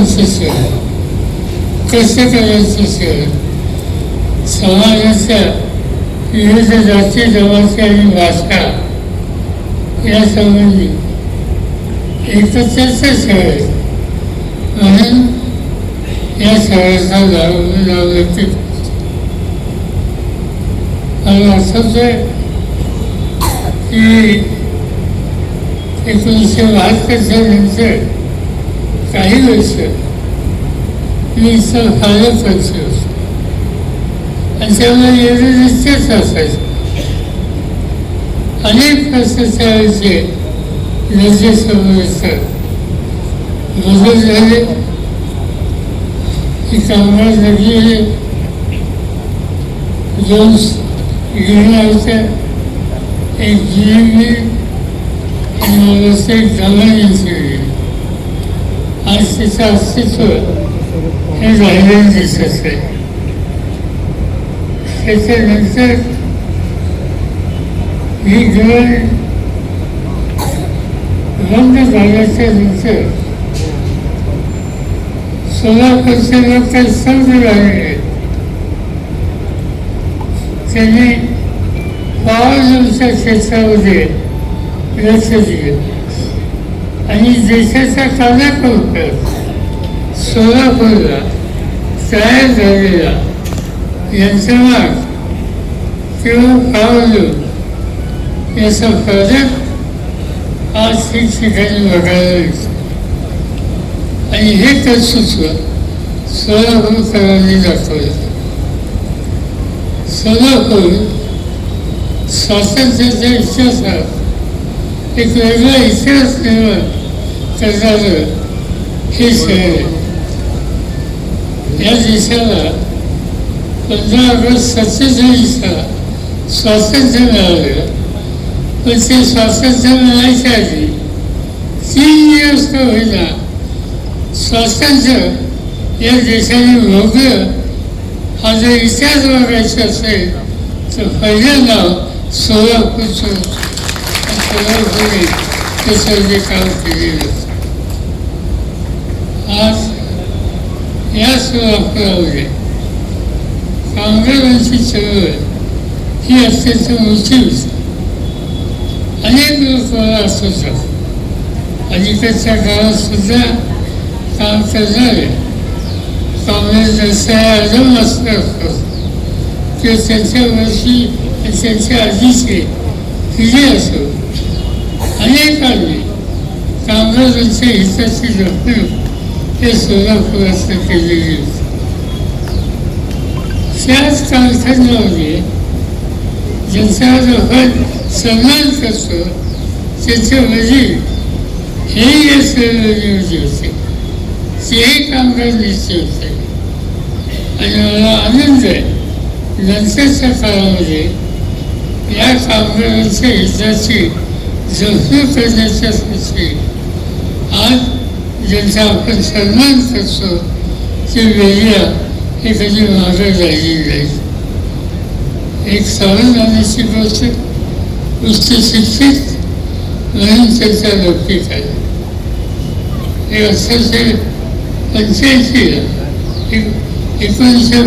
लोकांचं शहर कसं करायचं शहर समाजाच्या विविध जाती जमाती आणि भाषा या संबंधी एकत्रचं शहर म्हणून या शहराचा नाव नाव व्यक्त मला असंच आहे की एकोणीसशे बहात्तरच्या नंतर काही वर्ष मी इथं फारच वर्ष होतो आणि त्यामुळे एवढं निश्चित असायचं. अनेक प्रश्न त्यावेळेचे नजरेसमोर येतात बदल झाले की कामगार लागली दोन गिरण्या होत्या एक गिरणी आणि मला एक गमन आज अस्तित्व हे राहिलेलं दिसत आहे त्याच्यानंतर ही बंद झाल्याच्यानंतर काही त्यांनी पावसाच्या क्षेत्रामध्ये लक्ष दिलं आणि देशाचा कानाकोपऱ्यात सोलापूरला तयार झालेला यंत्रमाग किंवा पावलं याचा फरक आज ठिकठिकाणी बघायला मिळतो आणि हे कर्तृत्व सोलापूरकरांनी दाखवलं. सोलापूर स्वातंत्र्याच्या इतिहासात एक वेगळा इतिहास निर्माण करणारं हे शहर आहे या देशाला पंधरा ऑगस्ट सत्तेचाळीसला स्वातंत्र्य मिळालं पण ते स्वातंत्र्य मिळायच्या आधी तीन दिवस का होईना स्वातंत्र्य या देशाने भोगलं हा जर इतिहास बघायचा असेल तर पहिलं नाव सोलापूरचं सोलापूरने त्याचं जे काम केलेलं आज या सोलापुरामध्ये कामगारांची चळवळ ही अत्यंत मोठी होती अनेक लोक मला असतात अलीकडच्या काळात सुद्धा काम करणारे काँग्रेस जसा आजम असणार ते त्यांच्या वर्षी त्यांच्या आधीचे असो अनेकांनी कामगारांच्या हिताची जपणूक हे सोलापुरात केलेली होती त्याच कालखंडामध्ये ज्यांचा आपण सन्मान करतो त्याचे वडील हेही या सहयोगी होते तेही कामगार निश्चित होते आणि मला आनंद आहे नंतरच्या काळामध्ये या कामगारांच्या हिताची जपणूक करण्याच्यासाठी आज ज्यांचा आपण सन्मान करतो ते वेगळ्या हे कधी मागं राहिली नाही एक समाधानाची गोष्ट उच्च शिक्षित म्हणून त्यांचा लौकिक आहे हे अठराशे पंच्याऐंशीला एकोणीसशे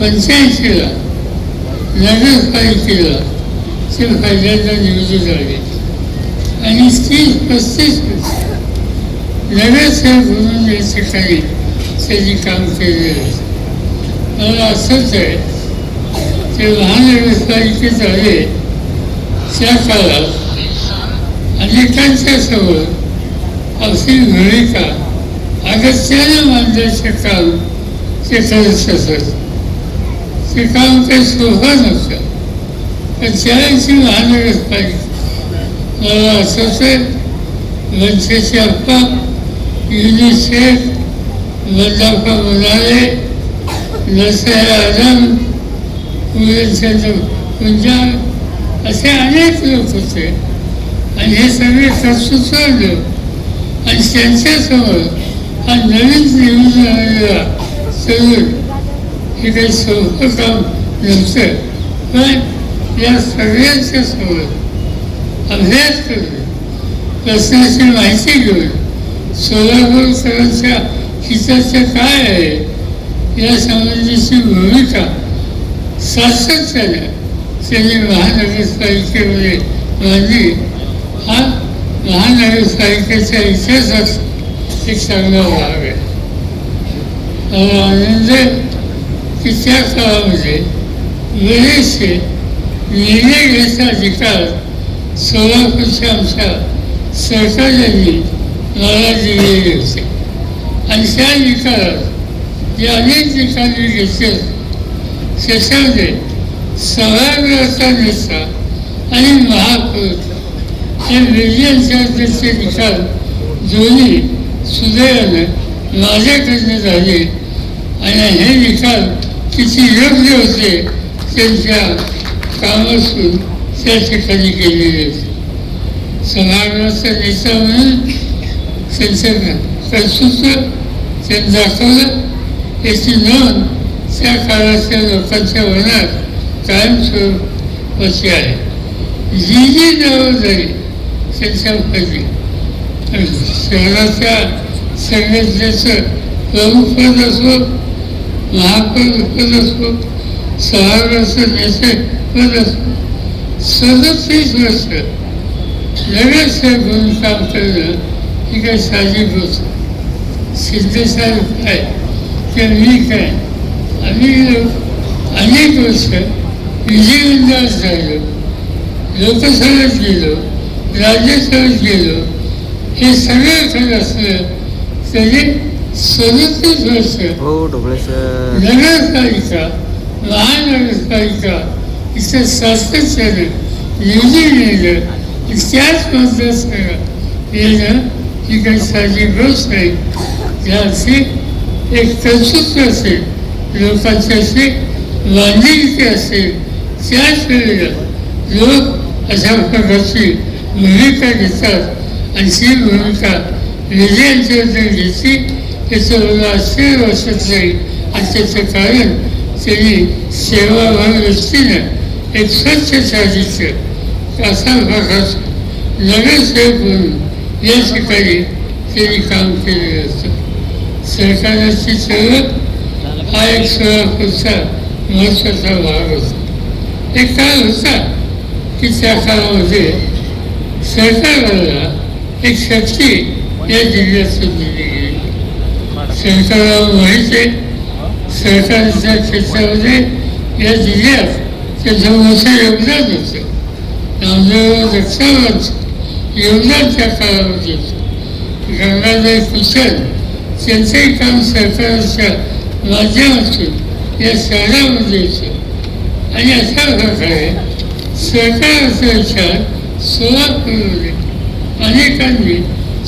पंच्याऐंशीला नगरपालिकेला ते फायद्याचा निवडून आले आणि तीस प्रत्येक नगरसेवक म्हणून या ठिकाणी त्यांनी काम केलेलं आहे मला असंच आहे ते महानगरपालिकेत आले त्या काळात अनेकांच्या समोर अशी भूमिका अगत्यानं मांडण्याचे काम ते करत असत ते काम काही सोपं नव्हतं पण त्यावेळेची महानगरपालिका मला असंच आहे मनसेचे अप्पा युनिसेफ बंडाप्पा मुलाले नसर आझम पूरनचंद्र कुंजाळ असे अनेक लोक होते आणि हे सगळे कर्तृत्व लोक आणि त्यांच्यासमोर हा नवीन निवडून आलेला तरुण हे काही सोपं काम नव्हतं पण या सगळ्यांच्या समोर अभ्यास करून प्रश्नाची माहिती घेऊन सोलापूरकरांच्या हिताचं काय आहे? या संबंधीची भूमिका सातत्याने त्यांनी महानगरपालिकेमध्ये मांडली. हा महानगरपालिकेच्या इतिहासात एक चांगला भाग आहे. मला आनंद आहे की त्या काळामध्ये बरेचसे निर्णय घ्यायचा अधिकार सोलापूरच्या आमच्या सरकारने मला दिलेले होते आणि त्या निकालात जे अनेक ठिकाणी घेतले त्याच्यामध्ये सभागृहाचा नेता आणि महापौर हे विजयांचे निकाल दोन्ही सुदैवानं माझ्याकडनं झाले आणि हे निकाल किती योग्य होते त्यांच्या कामातून त्या ठिकाणी गेलेले होते. सभागृहाचा नेता म्हणून त्यांचं कर्तृत्व त्यांनी दाखवलं याची नोंद त्या काळातल्या लोकांच्या मनात कायमस्वरूपाची आहे. जी जी जबाबदारी त्यांच्या पाहिजे शहराच्या संघटनेचं प्रमुख पद असो महापौर पद असो सभागृहाचं नेते पद असो सदतीस वर्ष नगरसेवक म्हणून काम करणं ही काही साहजिक गोष्ट सिद्धेसाहेब काय? किंवा मी काय? आम्ही अनेक वर्ष विजयमंडळात राहिलो लोकसभेत गेलो राज्यसभेत गेलो. हे सगळं खरं असलं तरी सदतीस वर्ष हो नगरपालिका महानगरपालिका इथं सातत्यानं निवडून येणं त्याच मतदारसंघात येणं ही काही साधी गोष्ट नाही. त्याचे एक कर्तृत्व असेल. लोकांची अशी बांधिलकी असेल. त्याच वेळेला लोक अशा प्रकारची भूमिका घेतात. आणि ती भूमिका विजयांच्याबद्दल घेतली त्याचं मला आश्चर्य वाटत नाही. आणि त्याचं कारण त्यांनी सेवाभावी व्यक्तीनं एक स्वच्छ साधित्य असा प्रकारचा नगरसेवक म्हणून या ठिकाणी त्यांनी काम केलेलं असतं सरकाराची चळवळ हा एक सोलापूरचा महत्त्वाचा भाग असतो एक काळ होता की त्या काळामध्ये सरकारला एक शक्ती या जिल्ह्यातून दिली गेली सरकारला माहीत आहे सरकारच्या क्षेत्रामध्ये या जिल्ह्यात त्याचं मोठं योगदान होतं नामदेव दक्षावरचं येवनाच्या काळावर येतो गंगाधर कुशल त्यांचंही काम सरकारच्या माध्यमातून या शहरामध्ये येते आणि अशा प्रकारे सरकारचा विचार सोलापूरमध्ये अनेकांनी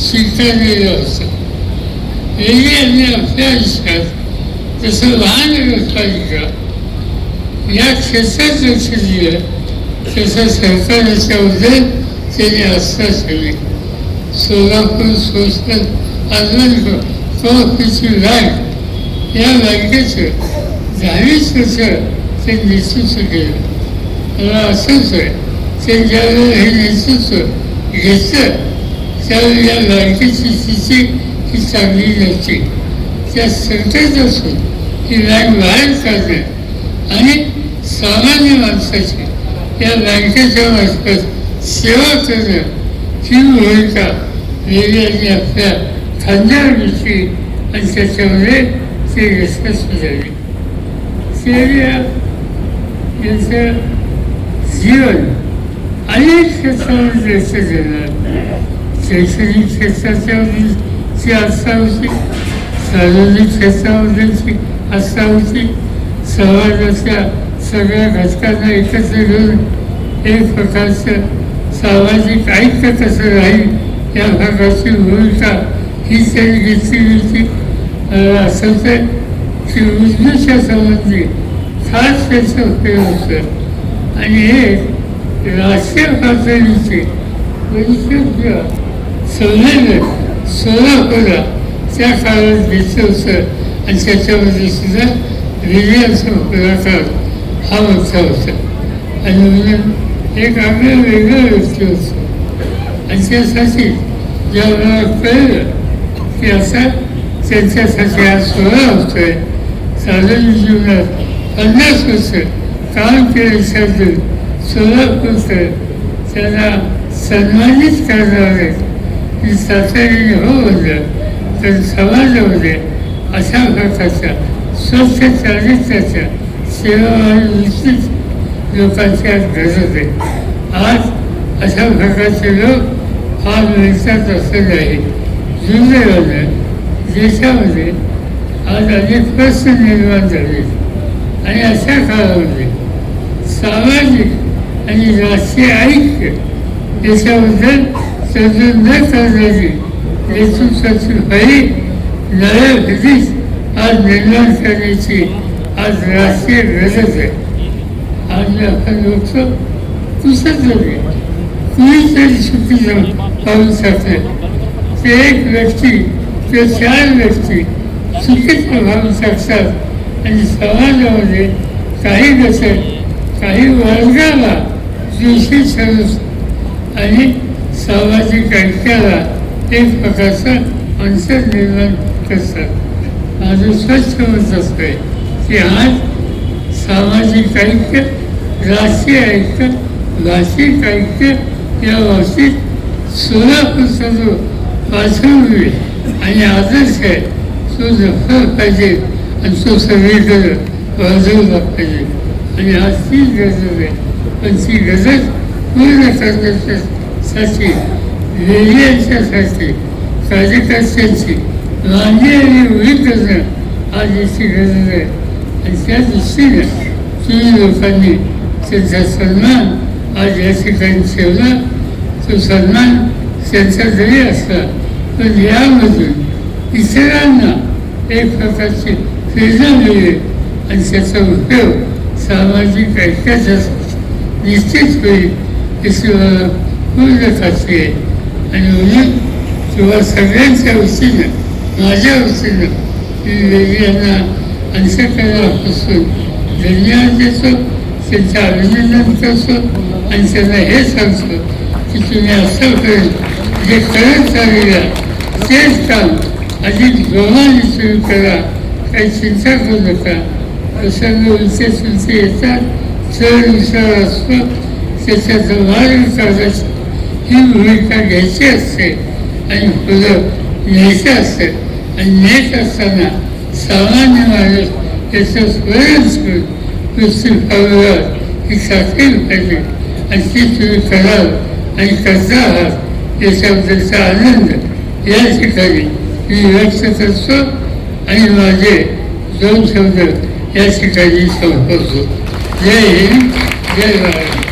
स्वीकारलेला होता रेल्वे यांनी आपल्या आयुष्यात जसं महानगरपालिका या क्षेत्रात लक्ष दिलं तसं सरकारच्या उदय आस्था ठेवली Solapur social urban cooperative bank या बँकेचं दहावीस वर्ष ते नेतृत्व केलं. मला असंच आहे ते ज्यावेळेला हे नेतृत्व घेतलं. त्यावेळी या बँकेची स्थिती ही चांगली नव्हती. त्या संकट असून ही बँक बाहेर काढणं आणि सामान्य माणसाची या बँकेच्या मार्फत सेवा करणं ही भूमिका वेगळ्यांनी आपल्या खांद्यावर घेतली आणि त्याच्यामध्ये ते यशस्वी झाले. सेरिया यांचं जीवन अनेक क्षेत्रामध्ये व्यस्त झालं. शैक्षणिक क्षेत्राच्या ची आस्था होती. सार्वजनिक क्षेत्राबद्दलची आस्था होती. समाजाच्या सगळ्या घटकांना एकत्र घेऊन एक प्रकारचं सामाजिक ऐक्य कसं राहील या भागाची भूमिका ही त्यांनी घेतली होती. असं ते आहे उर्दूच्या संबंधी खास त्याचा उपयोग होतं आणि हे राष्ट्रीय पातळीचे परिशुद्ध संमेलन सोलापूरला त्या काळात घेतलं होतं आणि त्याच्यामध्ये सुद्धा विजयाचा पुढाकार हा मोठा होता. आणि म्हणून एक आपलं वेगळं व्यक्ती असतो. आणि त्यासाठी जेव्हा कळलं की असा त्यांच्यासाठी आज सोहळा होतोय सार्वजनिक जीवनात पन्नास वर्ष काम केले शब्द सोलापूरचं त्यांना सन्मानित करणार की तातडीने हो म्हणलं तर समाजामध्ये अशा प्रकारच्या स्वच्छ चारित्र्याच्या सेवा आणि निश्चित लोकांची आज गरज आहे आज अशा प्रकारचे लोक फार मिळतात असं नाही दुर्दैवानं देशामध्ये आज अनेक प्रश्न निर्माण झाले आणि अशा काळामध्ये सामाजिक आणि राष्ट्रीय ऐक्य देशाबद्दल सर्जन न करण्याची नेतृत्वाची फळी नव्या भीतीच आज निर्माण करण्याची आज राष्ट्रीय गरज आहे. आज आपण लोक कुसत झाले कुणीतरी चुकीचं पाहू शकते ते एक व्यक्ती ते चार व्यक्ती चुकीचं पाहू शकतात आणि समाजामध्ये काही घटक काही वर्गाला दोषी ठरू आणि सामाजिक ऐक्याला एक प्रकारचा अंतर निर्माण करतात माझं स्वच्छ मत असतंय की आज सामाजिक ऐक्य राशी ऐकतं भाषिक ऐकतं या बाबतीत सोलापूरचा जो पाठवली आणि आदर्श आहे तो जपला पाहिजे आणि तो सगळीकडे वाजवला पाहिजे. आणि आज ती गरज आहे पण ती गरज पूर्ण करण्यासाठी लेहियांच्यासाठी कार्यकर्त्यांची मान्य आणि उभी करणं आज याची गरज आहे. आणि त्या दृष्टीने तुम्ही लोकांनी त्यांचा सन्मान आज या ठिकाणी ठेवला तो सन्मान त्यांचा जरी असला. पण यामधून इतरांना एक प्रकारची प्रेरणा मिळेल आणि त्याचा उपयोग सामाजिक ऐक्यासाठी निश्चित होईल याची मला पूर्ण खात्री आहे. आणि म्हणून किंवा सगळ्यांच्या वतीनं माझ्या वतीनं मी वेगळ्यांना अंशकरापासून धन्यवाद देतो. त्यांचं अभिनंदन करतो आणि त्यांना हे सांगतो की तुम्ही असं करेल जे करत चाललेलं तेच काम अधिक जोमाने सुरू करा. काही चिंता करू नका. प्रसंग उलटे सुलते येतात. चढ विचार असतो. त्याच्यात मार्ग काढायची ही भूमिका घ्यायची असते. आणि फुलं न्यायचं असते. आणि नेत असताना सामान्य माणूस त्याचं स्मरण करून पृथ्वी पावलं ही साखळी पाहिजे आणि ती तुम्ही कराल आणि करता आहात याच्याबद्दलचा आनंद या ठिकाणी मी व्यक्त करतो आणि माझे दोन शब्द या ठिकाणी संपवतो जय हिंद जय